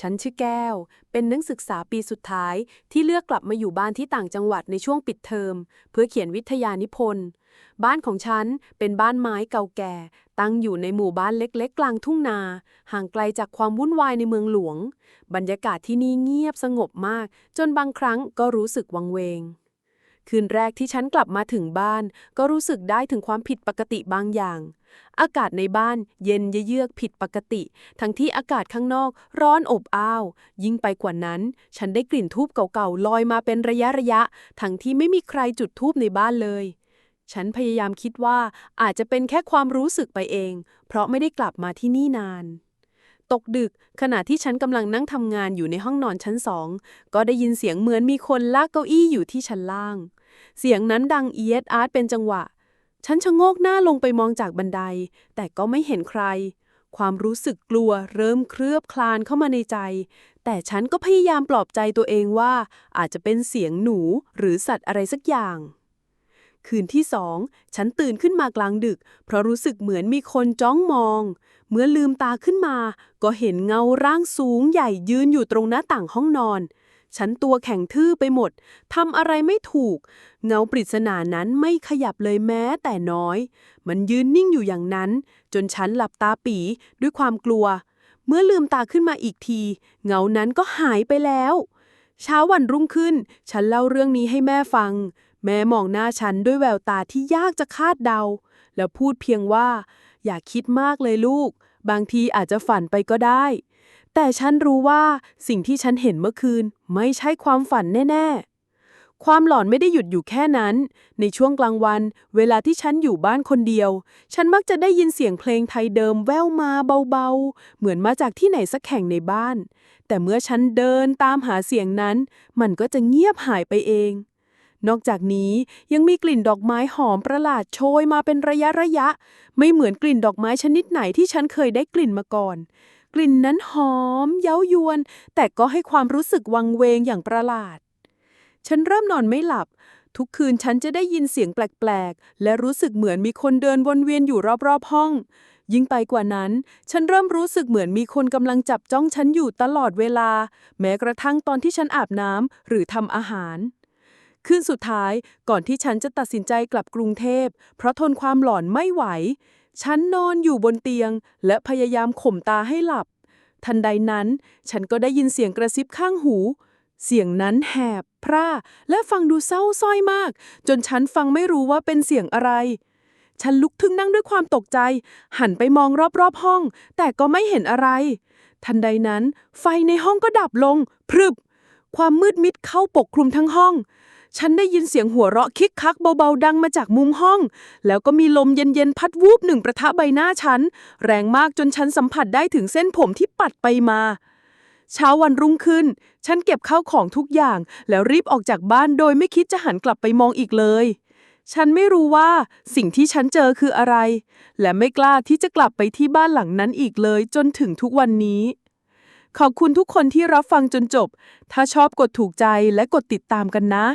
ฉันชื่อแก้ว เป็นนักศึกษาปีสุดท้าย ที่เลือกกลับมาอยู่บ้านที่ต่างจังหวัดในช่วงปิดเทอม เพื่อเขียนวิทยานิพนธ์ บ้านของฉันเป็นบ้านไม้เก่าแก่ ตั้งอยู่ในหมู่บ้านเล็กๆ กลางทุ่งนา ห่างไกลจากความวุ่นวายในเมืองหลวง บรรยากาศที่นี่เงียบสงบมาก จนบางครั้งก็รู้สึกวังเวง คืนแรกที่ฉันกลับมาถึงบ้าน ก็รู้สึกได้ถึงความผิดปกติบางอย่าง อากาศในบ้านเย็นเยือกผิดปกติ ทั้งที่อากาศข้างนอกร้อนอบอ้าว ยิ่งไปกว่านั้น ฉันได้กลิ่นทูบเก่าๆลอยมาเป็นระยะระยะ ทั้งที่ไม่มีใครจุดทูบในบ้านเลย ฉันพยายามคิดว่าอาจจะเป็นแค่ความรู้สึกไปเอง เพราะไม่ได้กลับมาที่นี่นาน ตกดึก ขณะที่ฉันกำลังนั่งทำงานอยู่ในห้องนอนชั้นสอง ก็ได้ยินเสียงเหมือนมีคนลากเก้าอี้อยู่ที่ชั้นล่าง เสียงนั้นดังเอียดอาร์ตเป็นจังหวะ ฉันชะโงกหน้าลงไปมองจากบันได แต่ก็ไม่เห็นใคร ความรู้สึกกลัวเริ่มเคลือบคลานเข้ามาในใจ แต่ฉันก็พยายามปลอบใจตัวเองว่า อาจจะเป็นเสียงหนูหรือสัตว์อะไรสักอย่าง คืนที่สอง ฉันตื่นขึ้นมากลางดึก เพราะรู้สึกเหมือนมีคนจ้องมอง เมื่อลืมตาขึ้นมา ก็เห็นเงาร่างสูงใหญ่ยืนอยู่ตรงหน้าต่างห้องนอน ฉันตัวแข็งทื่อไปหมด ทำอะไรไม่ถูก เงาปริศนานั้นไม่ขยับเลยแม้แต่น้อย มันยืนนิ่งอยู่อย่างนั้น จนฉันหลับตาปีด้วยความกลัว เมื่อลืมตาขึ้นมาอีกที เงานั้นก็หายไปแล้วเช้าวันรุ่งขึ้น ฉันเล่าเรื่องนี้ให้แม่ฟัง แม่มองหน้าฉันด้วยแววตาที่ยากจะคาดเดา แล้วพูดเพียงว่า อย่าคิดมากเลยลูก บางทีอาจจะฝันไปก็ได้ แต่ฉันรู้ว่าสิ่งที่ฉันเห็นเมื่อคืน ไม่ใช่ความฝันแน่ ๆ ความหลอนไม่ได้หยุดอยู่แค่นั้น ในช่วงกลางวัน เวลาที่ฉันอยู่บ้านคนเดียว ฉันมักจะได้ยินเสียงเพลงไทยเดิมแว่วมาเบาๆ เหมือนมาจากที่ไหนสักแห่งในบ้าน แต่เมื่อฉันเดินตามหาเสียงนั้น มันก็จะเงียบหายไปเอง นอกจากนี้ยังมีกลิ่นดอกไม้หอมประหลาดโชยมาเป็นระยะระยะ ไม่เหมือนกลิ่นดอกไม้ชนิดไหนที่ฉันเคยได้กลิ่นมาก่อน กลิ่นนั้นหอม เย้ายวน แต่ก็ให้ความรู้สึกวังเวงอย่างประหลาด ฉันเริ่มนอนไม่หลับ ทุกคืนฉันจะได้ยินเสียงแปลกๆ และรู้สึกเหมือนมีคนเดินวนเวียนอยู่รอบๆห้อง ยิ่งไปกว่านั้น ฉันเริ่มรู้สึกเหมือนมีคนกำลังจับจ้องฉันอยู่ตลอดเวลา แม้กระทั่งตอนที่ฉันอาบน้ำหรือทำอาหาร คืนสุดท้ายก่อนที่ฉันจะตัดสินใจกลับกรุงเทพ เพราะทนความหลอนไม่ไหว ฉันนอนอยู่บนเตียง และพยายามข่มตาให้หลับ ทันใดนั้น ฉันก็ได้ยินเสียงกระซิบข้างหู เสียงนั้นแหบ พร่า และฟังดูเศร้าส้อยมาก จนฉันฟังไม่รู้ว่าเป็นเสียงอะไร ฉันลุกทึ่งนั่งด้วยความตกใจ หันไปมองรอบๆห้อง แต่ก็ไม่เห็นอะไร ทันใดนั้น ไฟในห้องก็ดับลง พรึบ ความมืดมิดเข้าปกคลุมทั้งห้อง ฉันได้ยินเสียงหัวเราะคิกคักเบาๆดังมาจากมุมห้อง แล้วก็มีลมเย็นๆพัดวูบหนึ่งประทะใบหน้าฉัน แรงมากจนฉันสัมผัสได้ถึงเส้นผมที่ปัดไปมา เช้าวันรุ่งขึ้น ฉันเก็บข้าวของทุกอย่าง แล้วรีบออกจากบ้านโดยไม่คิดจะหันกลับไปมองอีกเลย ฉันไม่รู้ว่าสิ่งที่ฉันเจอคืออะไร และไม่กล้าที่จะกลับไปที่บ้านหลังนั้นอีกเลย จนถึงทุกวันนี้ขอบคุณทุกคนที่รับฟังจนจบ ถ้าชอบกดถูกใจและกดติดตามกันนะ